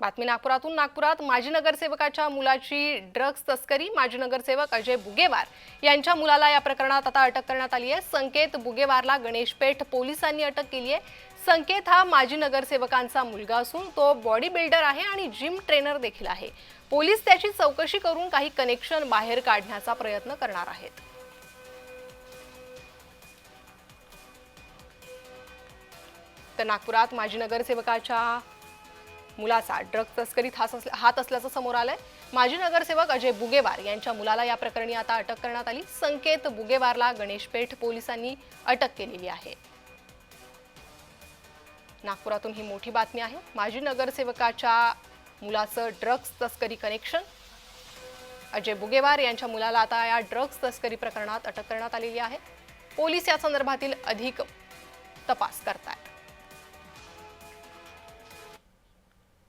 बातमी नागपुरातून. नागपुरात माजी नगरसेवकाच्या मुलाची ड्रग्ज तस्करी माजी नगरसेवक अजय बुगेवार यांच्या मुलाला या प्रकरणात आता अटक करण्यात आली आहे. संकेत बुगेवारला गणेशपेठ पोलिसांनी अटक केली आहे. संकेत हा माजी नगरसेवकांचा मुलगा असून तो बॉडी बिल्डर आहे आणि जिम ट्रेनर देखील आहे. पोलीस त्याची चौकशी करून काही कनेक्शन बाहेर काढण्याचा प्रयत्न करणार आहेत. तर नागपुरात माजी नगरसेवकाच्या मुलाचा ड्रग तस्करीत हात हात असल्याचं समोर आलंय. माजी नगरसेवक अजय बुगेवार यांच्या मुलाला या प्रकरणी आता अटक करण्यात आली. संकेत बुगेवारला गणेशपेठ पोलिसांनी अटक केलेली आहे. नागपुरातून ही मोठी बातमी आहे. माजी नगरसेवकाच्या मुलाचं ड्रग्ज तस्करी कनेक्शन अजय बुगेवार यांच्या मुलाला आता या ड्रग्ज तस्करी प्रकरणात अटक करण्यात आलेली आहे. पोलीस या संदर्भातील अधिक तपास करतायत.